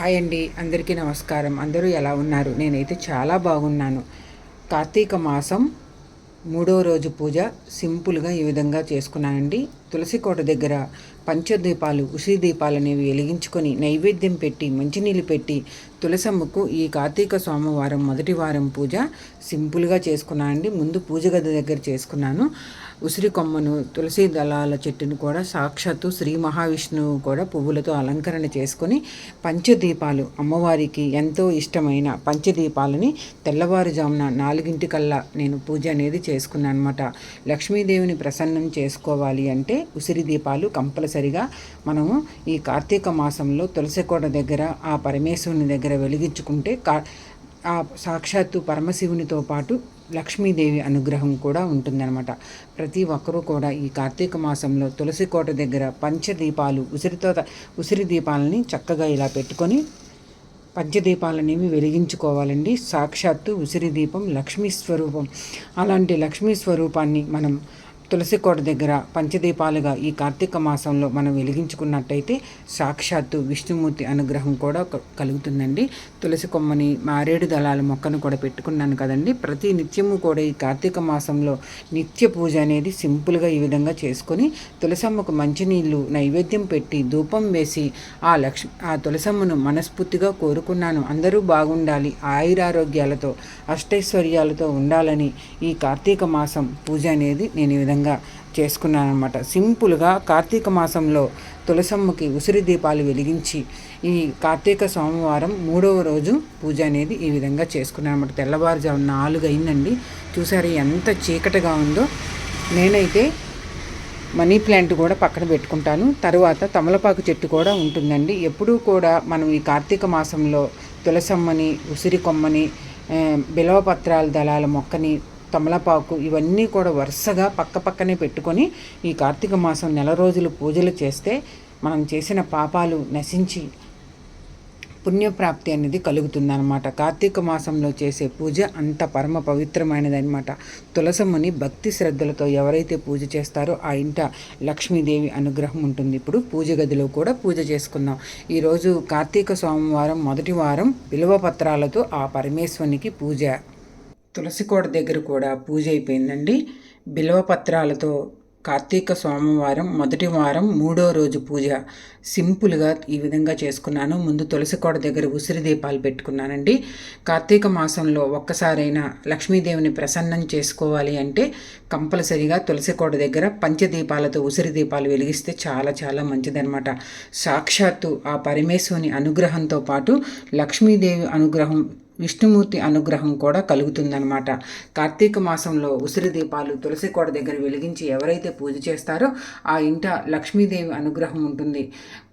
Hi అండి అందరికీ నమస్కారం. అందరూ ఎలా ఉన్నారు? నేనైతే చాలా బాగున్నాను. కార్తీక మాసం మూడో రోజు పూజ సింపుల్గా ఈ విధంగా చేసుకున్నానండి. తులసి కోట దగ్గర పంచదీపాలు ఉసిరి దీపాలు అనేవి వెలిగించుకొని నైవేద్యం పెట్టి మంచినీళ్ళు పెట్టి తులసమ్మకు ఈ కార్తీక సోమవారం మొదటి వారం పూజ సింపుల్గా చేసుకున్నానండి. ముందు పూజ గది దగ్గర చేసుకున్నాను. ఉసిరి కొమ్మను తులసి దళాల చెట్టును కూడా సాక్షాత్తు శ్రీ మహావిష్ణువు కూడా పువ్వులతో అలంకరణ చేసుకొని పంచదీపాలు అమ్మవారికి ఎంతో ఇష్టమైన పంచదీపాలని తెల్లవారుజామున నాలుగింటికల్లా నేను పూజ అనేది చేసుకున్నాను అనమాట లక్ష్మీదేవిని ప్రసన్నం చేసుకోవాలి అంటే ఉసిరి దీపాలు కంపల్సరిగా మనము ఈ కార్తీక మాసంలో తులసికోట దగ్గర ఆ పరమేశ్వరుని దగ్గర వెలిగించుకుంటే కా ఆ సాక్షాత్తు పరమశివునితో పాటు లక్ష్మీదేవి అనుగ్రహం కూడా ఉంటుందన్నమాట. ప్రతి ఒక్కరూ కూడా ఈ కార్తీక మాసంలో తులసి కోట దగ్గర పంచదీపాలు ఉసిరితో ఉసిరి దీపాలని చక్కగా ఇలా పెట్టుకొని పంచదీపాలనేవి వెలిగించుకోవాలండి. సాక్షాత్తు ఉసిరి దీపం లక్ష్మీ స్వరూపం. అలాంటి లక్ష్మీ స్వరూపాన్ని మనం తులసి కోట దగ్గర పంచదీపాలుగా ఈ కార్తీక మాసంలో మనం వెలిగించుకున్నట్టయితే సాక్షాత్తు విష్ణుమూర్తి అనుగ్రహం కూడా కలుగుతుందండి. తులసి కొమ్మని మారేడు దళాల మొక్కను కూడా పెట్టుకున్నాను కదండి. ప్రతి నిత్యము కూడా ఈ కార్తీక మాసంలో నిత్య పూజ అనేది సింపుల్గా ఈ విధంగా చేసుకొని తులసమ్మకు మంచినీళ్ళు నైవేద్యం పెట్టి ధూపం వేసి ఆ లక్ష్ ఆ తులసమ్మను మనస్ఫూర్తిగా కోరుకున్నాను. అందరూ బాగుండాలి. ఆయురారోగ్యాలతో అష్టైశ్వర్యాలతో ఉండాలని ఈ కార్తీక మాసం పూజ అనేది నేను ఈ విధంగా విధంగా చేసుకున్నాను అనమాట సింపుల్గా కార్తీక మాసంలో తులసమ్మకి ఉసిరి దీపాలు వెలిగించి ఈ కార్తీక సోమవారం మూడవ రోజు పూజ అనేది ఈ విధంగా చేసుకున్నాను అనమాట తెల్లవారుజాము నాలుగు అయిందండి. చూసారు ఎంత చీకటిగా ఉందో. నేనైతే మనీ ప్లాంట్ కూడా పక్కన పెట్టుకుంటాను. తర్వాత తమలపాకు చెట్టు కూడా ఉంటుందండి. ఎప్పుడూ కూడా మనం ఈ కార్తీక మాసంలో తులసమ్మని ఉసిరి కొమ్మని బిలవపత్రాల దళాల మొక్కని తమలపాకు ఇవన్నీ కూడా వరుసగా పక్క పక్కనే పెట్టుకొని ఈ కార్తీక మాసం నెల రోజులు పూజలు చేస్తే మనం చేసిన పాపాలు నశించి పుణ్యప్రాప్తి అనేది కలుగుతుందన్నమాట. కార్తీక మాసంలో చేసే పూజ అంత పరమ పవిత్రమైనదనమాట తులసమ్మని భక్తి శ్రద్ధలతో ఎవరైతే పూజ చేస్తారో ఆ ఇంట లక్ష్మీదేవి అనుగ్రహం ఉంటుంది. ఇప్పుడు పూజ గదిలో కూడా పూజ చేసుకుందాం. ఈరోజు కార్తీక సోమవారం మొదటి వారం విలువ పత్రాలతో ఆ పరమేశ్వరునికి పూజ. తులసికోట దగ్గర కూడా పూజ అయిపోయిందండి. బిల్వపత్రాలతో కార్తీక సోమవారం మొదటి వారం మూడో రోజు పూజ సింపుల్గా ఈ విధంగా చేసుకున్నాను. ముందు తులసికోట దగ్గర ఉసిరి దీపాలు పెట్టుకున్నానండి. కార్తీక మాసంలో ఒక్కసారైనా లక్ష్మీదేవిని ప్రసన్నం చేసుకోవాలి అంటే కంపల్సరీగా తులసికోట దగ్గర పంచదీపాలతో ఉసిరి దీపాలు వెలిగిస్తే చాలా చాలా మంచిదనమాట సాక్షాత్తు ఆ పరమేశ్వరుని అనుగ్రహంతో పాటు లక్ష్మీదేవి అనుగ్రహం విష్ణుమూర్తి అనుగ్రహం కూడా కలుగుతుందనమాట కార్తీక మాసంలో ఉసిరి దీపాలు తులసి కోట దగ్గర వెలిగించి ఎవరైతే పూజ చేస్తారో ఆ ఇంట లక్ష్మీదేవి అనుగ్రహం ఉంటుంది.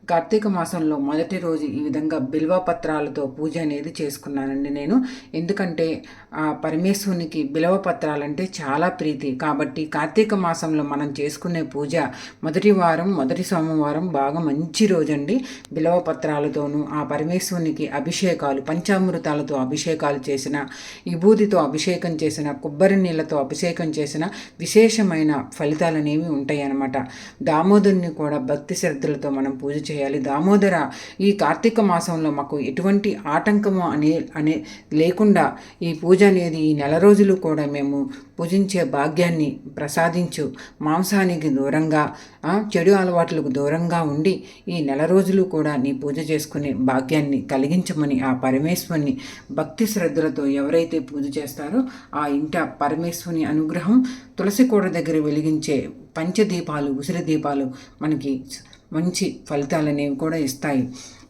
కార్తీక మాసంలో మొదటి రోజు ఈ విధంగా బిల్వపత్రాలతో పూజ అనేది చేసుకున్నానండి నేను. ఎందుకంటే ఆ పరమేశ్వరునికి బిలవపత్రాలంటే చాలా ప్రీతి. కాబట్టి కార్తీక మాసంలో మనం చేసుకునే పూజ మొదటి వారం మొదటి సోమవారం బాగా మంచి రోజండి. బిలవపత్రాలతోనూ ఆ పరమేశ్వరునికి అభిషేకాలు పంచామృతాలతో అభిషేకాలు చేసిన విభూతితో అభిషేకం చేసిన కొబ్బరి నీళ్ళతో అభిషేకం చేసిన విశేషమైన ఫలితాలు అనేవి ఉంటాయన్నమాట. దామోదరుని కూడా భక్తి శ్రద్ధలతో మనం పూజ చేయాలి చేయాలి. దామోదర ఈ కార్తీక మాసంలో మాకు ఎటువంటి ఆటంకము అనే అనే లేకుండా ఈ పూజ అనేది ఈ నెల రోజులు కూడా మేము పూజించే భాగ్యాన్ని ప్రసాదించు మాంసానికి దూరంగా చెడు అలవాట్లకు దూరంగా ఉండి ఈ నెల రోజులు కూడా నీ పూజ చేసుకునే భాగ్యాన్ని కలిగించమని ఆ పరమేశ్వరుని భక్తి శ్రద్ధలతో ఎవరైతే పూజ చేస్తారో ఆ ఇంట పరమేశ్వరుని అనుగ్రహం తులసి కూడ దగ్గర వెలిగించే పంచదీపాలు ఉసిరి దీపాలు మనకి మంచి ఫలితాలనేవి కూడా ఇస్తాయి.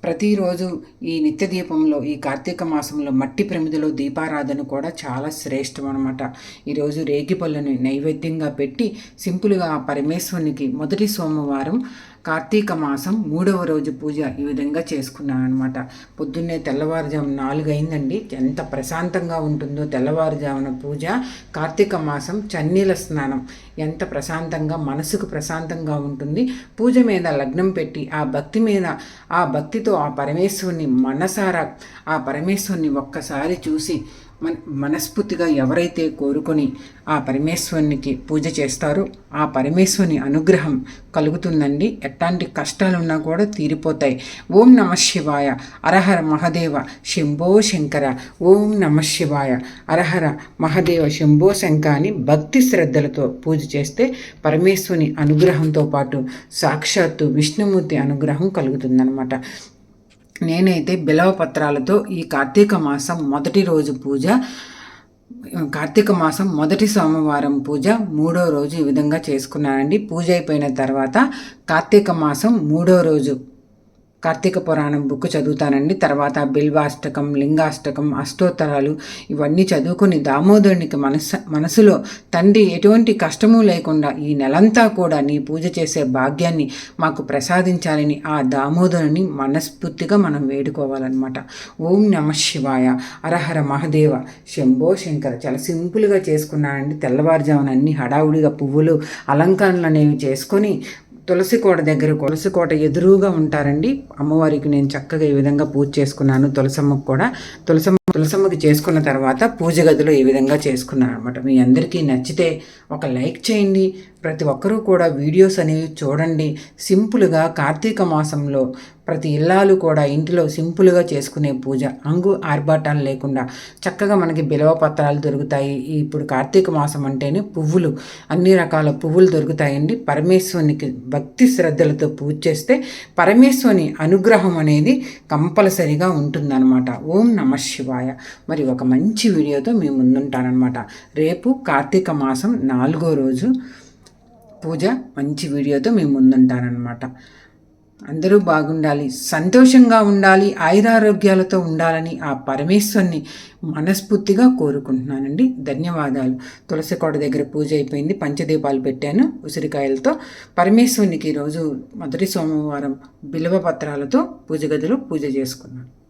ప్రతిరోజు ఈ నిత్య దీపంలో ఈ కార్తీక మాసంలో మట్టి ప్రమిదలో దీపారాధన కూడా చాలా శ్రేష్టం అనమాట ఈరోజు రేగి పళ్ళని నైవేద్యంగా పెట్టి సింపుల్గా ఆ పరమేశ్వరునికి మొదటి సోమవారం కార్తీక మాసం మూడవ రోజు పూజ ఈ విధంగా చేసుకున్నాను అనమాట పొద్దున్నే తెల్లవారుజాము నాలుగు అయిందండి. ఎంత ప్రశాంతంగా ఉంటుందో తెల్లవారుజామున పూజ కార్తీక మాసం చన్నీల స్నానం. ఎంత ప్రశాంతంగా మనసుకు ప్రశాంతంగా ఉంటుంది. పూజ మీద లగ్నం పెట్టి ఆ భక్తి మీద ఆ భక్తితో ఆ పరమేశ్వరుని మనసారా ఆ పరమేశ్వరుని ఒక్కసారి చూసి మన మనస్ఫూర్తిగా ఎవరైతే కోరుకొని ఆ పరమేశ్వరునికి పూజ చేస్తారో ఆ పరమేశ్వరుని అనుగ్రహం కలుగుతుందండి. ఎట్లాంటి కష్టాలున్నా కూడా తీరిపోతాయి. ఓం నమ శివాయ. అరహర మహదేవ శంభో శంకర. ఓం నమ శివాయ. అరహర మహదేవ శంభో శంక అని భక్తి శ్రద్ధలతో పూజ చేస్తే పరమేశ్వరుని అనుగ్రహంతో పాటు సాక్షాత్తు విష్ణుమూర్తి అనుగ్రహం కలుగుతుందన్నమాట. నేనైతే బిలవ పత్రాలతో ఈ కార్తీక మాసం మొదటి రోజు పూజ కార్తీక మాసం మొదటి సోమవారం పూజ మూడో రోజు ఈ విధంగా చేసుకున్నానండి. పూజ అయిపోయిన తర్వాత కార్తీక మాసం మూడో రోజు కార్తీక పురాణం బుక్ చదువుతానండి. తర్వాత బిల్వాష్టకం లింగాష్టకం అష్టోత్తరాలు ఇవన్నీ చదువుకుని దామోదరునికి మనసు మనసులో తండ్రి ఎటువంటి కష్టము లేకుండా ఈ నెలంతా కూడా నీ పూజ చేసే భాగ్యాన్ని మాకు ప్రసాదించాలని ఆ దామోదరుని మనస్ఫూర్తిగా మనం వేడుకోవాలన్నమాట. ఓం నమ శివాయ. అరహర మహదేవ. శంభో శంకర. చాలా సింపుల్గా చేసుకున్నానండి. తెల్లవారుజామున అన్ని హడావుడిగా పువ్వులు అలంకరణలు అనేవి చేసుకొని తులసి కోట దగ్గర తులసి కోట ఎదురుగా ఉంటారండి. అమ్మవారికి నేను చక్కగా ఈ విధంగా పూజ చేసుకున్నాను. తులసమ్మకు కూడా తులసమ్మ తులసమ్మకి చేసుకున్న తర్వాత పూజ గదిలో ఈ విధంగా చేసుకున్నాను అనమాట మీ అందరికీ నచ్చితే ఒక లైక్ చేయండి. ప్రతి ఒక్కరూ కూడా వీడియోస్ అనేవి చూడండి. సింపుల్గా కార్తీక మాసంలో ప్రతి ఇల్లాలు కూడా ఇంటిలో సింపుల్గా చేసుకునే పూజ. అంగు ఆర్భాటాలు లేకుండా చక్కగా మనకి బిలవ పత్రాలు దొరుకుతాయి. ఇప్పుడు కార్తీక మాసం అంటేనే పువ్వులు. అన్ని రకాల పువ్వులు దొరుకుతాయండి. పరమేశ్వరునికి భక్తి శ్రద్ధలతో పూజ చేస్తే పరమేశ్వరుని అనుగ్రహం అనేది కంపల్సరిగా ఉంటుందన్నమాట. ఓం నమ శివాయ. మరి ఒక మంచి వీడియోతో మేము ముందుంటానమాట రేపు కార్తీక మాసం నాలుగో రోజు పూజ మంచి వీడియోతో మేము ముందుంటానమాట అందరూ బాగుండాలి సంతోషంగా ఉండాలి ఆయురారోగ్యాలతో ఉండాలని ఆ పరమేశ్వరుని మనస్ఫూర్తిగా కోరుకుంటున్నానండి. ధన్యవాదాలు. తులసి కోట దగ్గర పూజ అయిపోయింది పంచదీపాలు పెట్టాను ఉసిరికాయలతో. పరమేశ్వరునికి ఈరోజు మొదటి సోమవారం బిలవ పత్రాలతో పూజ గదిలో పూజ చేసుకున్నాను.